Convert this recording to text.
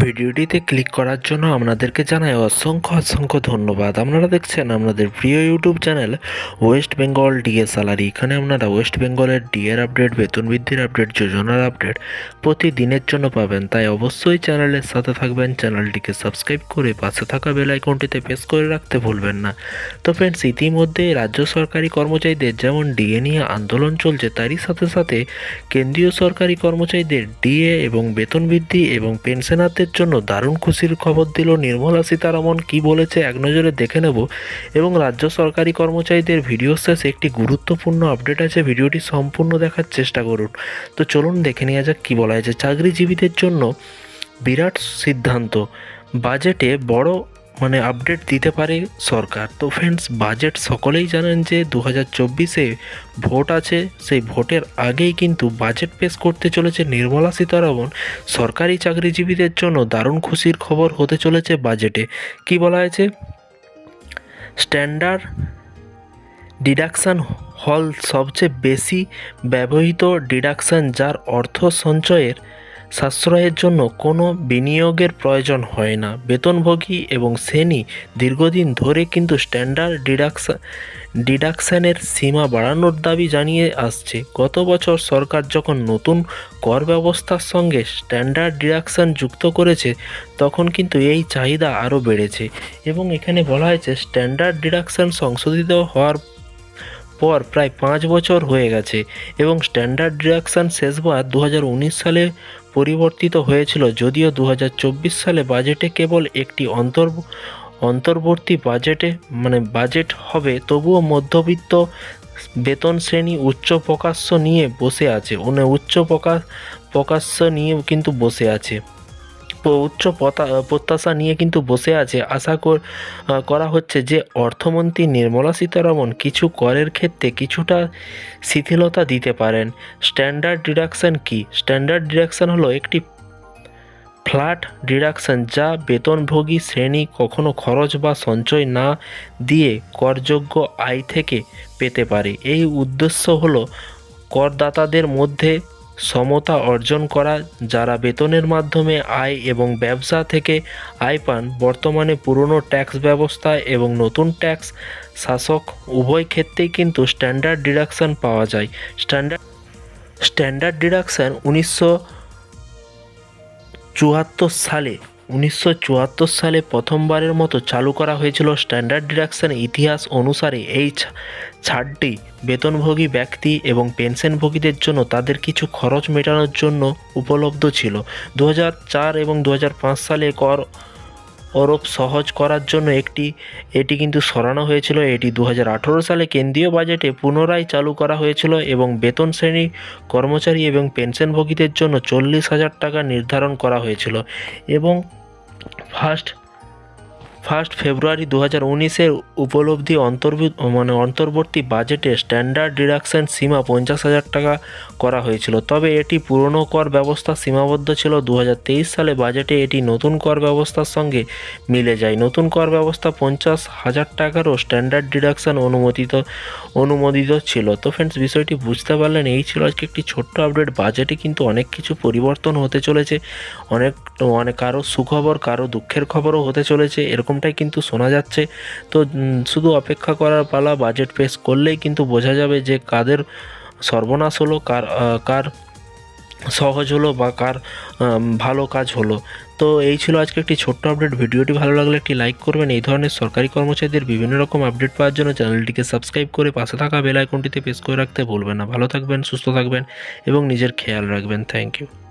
ভিডিওটিতে ক্লিক করার জন্য আপনাদেরকে জানাই অসংখ্য অসংখ্য ধন্যবাদ। আপনারা দেখছেন আপনাদের প্রিয় YouTube channel West Bengal DA salary. এখানে আপনারা ওয়েস্ট বেঙ্গলের ডিএর আপডেট, বেতন বৃদ্ধির আপডেট, যোজনার আপডেট প্রতিদিনের জন্য পাবেন। তাই অবশ্যই চ্যানেলের সাথে থাকবেন, চ্যানেলটিকে সাবস্ক্রাইব করে পাশে থাকা বেল আইকনটিতে প্রেস করে রাখতে ভুলবেন না। তো ফ্রেন্ডস ইতিমধ্যে রাজ্য সরকারি কর্মচারীদের যেমন ডিএ নিয়ে আন্দোলন চলছে, তারই সাথে সাথে কেন্দ্রীয় সরকারি কর্মচারীদের ডিএ এবং বেতন বৃদ্ধি এবং পেনশনারদের জন্য দারুণ খুশির খবর দিল নির্মলা সীতারমন। কি বলেছে এক নজরে দেখে নেব। এবং রাজ্য সরকারি কর্মচারীদের ভিডিও শেষে একটি গুরুত্বপূর্ণ আপডেট আছে, ভিডিওটি সম্পূর্ণ দেখার চেষ্টা করুন। তো চলুন দেখে নেওয়া যাক কী বলা হয়েছে। চাকরিজীবীদের জন্য বিরাট সিদ্ধান্ত। বাজেটে বড় মানে আপডেট দিতে পারে সরকার। তো ফ্রেন্ডস বাজেট সকলেই জানেন যে দু হাজার চব্বিশে ভোট আছে, সেই ভোটের আগেই কিন্তু বাজেট পেশ করতে চলেছে নির্মলা সীতারামন। সরকারি চাকরিজীবীদের জন্য দারুণ খুশির খবর হতে চলেছে বাজেটে কি বলা হয়েছে? স্ট্যান্ডার্ড ডিডাকশান হল সবচেয়ে বেশি ব্যবহৃত ডিডাকশান যার অর্থ সঞ্চয়ের সাশ্রয়ের জন্য কোনো বিনিয়োগের প্রয়োজন হয় না। বেতনভোগী এবং শ্রেণি দীর্ঘদিন ধরে কিন্তু স্ট্যান্ডার্ড ডিডাকশান ডিডাকশানের সীমা বাড়ানোর দাবি জানিয়ে আসছে। গত বছর সরকার যখন নতুন কর ব্যবস্থার সঙ্গে স্ট্যান্ডার্ড ডিডাকশান যুক্ত করেছে, তখন কিন্তু এই চাহিদা আরও বেড়েছে এবং এখানে বলা হয়েছে, স্ট্যান্ডার্ড ডিডাকশান সংশোধিত হওয়ার পর প্রায় পাঁচ বছর হয়ে গেছে এবং স্ট্যান্ডার্ড ডিডাকশান শেষবার দু হাজার উনিশ সালে পরিবর্তিত হয়েছিল যদিও দু হাজার চব্বিশ সালে বাজেটে কেবল একটি অন্তর অন্তর্বর্তী বাজেটে মানে বাজেট হবে, তবুও মধ্যবিত্ত বেতন শ্রেণি উচ্চ প্রকাশ্য নিয়ে বসে আছে। মানে উচ্চ প্রকাশ প্রকাশ্য নিয়ে কিন্তু বসে আছে। উচ্চ প্রত্যাশা নিয়ে কিন্তু বসে আছে। আশা করা হচ্ছে যে অর্থমন্ত্রী নির্মলা সীতারমন কিছু করের ক্ষেত্রে কিছুটা শিথিলতা দিতে পারেন। স্ট্যান্ডার্ড ডিডাকশন কি? স্ট্যান্ডার্ড ডিডাকশন হলো একটি ফ্ল্যাট ডিডাকশন যা বেতনভোগী শ্রেণি কখনো খরচ বা সঞ্চয় না দিয়ে করযোগ্য আয় থেকে পেতে পারে। এই উদ্দেশ্য হলো করদাতাদের মধ্যে সমতা অর্জন করা, যারা বেতনের মাধ্যমে আয় এবং ব্যবসা থেকে আয় পান, বর্তমানে পুরনো ট্যাক্স ব্যবস্থা এবং নতুন ট্যাক্স শাসক, উভয় ক্ষেত্রেই কিন্তু স্ট্যান্ডার্ড ডিডাকশন পাওয়া যায়। স্ট্যান্ডার্ড স্ট্যান্ডার্ড ডিডাকশন উনিশশো চুয়াত্তর সালে উনিশশো চুয়াত্তর সালে প্রথমবারের মতো চালু করা হয়েছিল স্ট্যান্ডার্ড ডিডাকশনের ইতিহাস অনুসারে এই ছাড়টি বেতনভোগী ব্যক্তি এবং পেনশনভোগীদের জন্য তাদের কিছু খরচ মেটানোর জন্য উপলব্ধ ছিল। দু এবং দু হাজার পাঁচ সালে কর আরোপ সহজ করার জন্য একটি এটি কিন্তু সরানো হয়েছিল। এটি দু হাজার আঠেরো সালে কেন্দ্রীয় বাজেটে পুনরায় চালু করা হয়েছিল এবং বেতন শ্রেণি কর্মচারী এবং পেনশনভোগীদের জন্য চল্লিশ হাজার টাকা নির্ধারণ করা হয়েছিল এবং ফার্স্ট ফার্স্ট ফেব্রুয়ারি দু হাজার উনিশের উপলব্ধি অন্তর্ভুক্ত মানে অন্তর্বর্তী বাজেটে স্ট্যান্ডার্ড ডিডাকশন সীমা পঞ্চাশ হাজার টাকা করা হয়েছিল। তবে এটি পুরনো কর ব্যবস্থা সীমাবদ্ধ ছিল। দু হাজার তেইশ সালে বাজেটে এটি নতুন কর ব্যবস্থার সঙ্গে মিলে যায়। নতুন কর ব্যবস্থা পঞ্চাশ হাজার টাকারও স্ট্যান্ডার্ড ডিডাকশন অনুমোদিত অনুমোদিত ছিল। তো ফ্রেন্ডস বিষয়টি বুঝতে পারলেন, এই ছিল আজকে একটি ছোট্ট আপডেট বাজেটে কিন্তু অনেক কিছু পরিবর্তন হতে চলেছে। অনেক অনেক কারও সুখবর, কারও দুঃখের খবরও হতে চলেছে। এরকমটাই কিন্তু শোনা যাচ্ছে। তো শুধু অপেক্ষা করার পালা বাজেট পেশ করলেই কিন্তু বোঝা যাবে যে কাদের সর্বনাশ হলো, কার কার সহজ হলো বা কার ভালো কাজ হলো। তো এই ছিল আজকে একটি ছোট্ট আপডেট ভিডিওটি ভালো লাগলে একটি লাইক করবেন। এই ধরনের সরকারি কর্মচারীদের বিভিন্ন রকম আপডেট পাওয়ার জন্য চ্যানেলটিকে সাবস্ক্রাইব করে পাশে থাকা বেল আইকনটিতে প্রেস করে রাখতে ভুলবেন না। ভালো থাকবেন, সুস্থ থাকবেন এবং নিজের খেয়াল রাখবেন। Thank you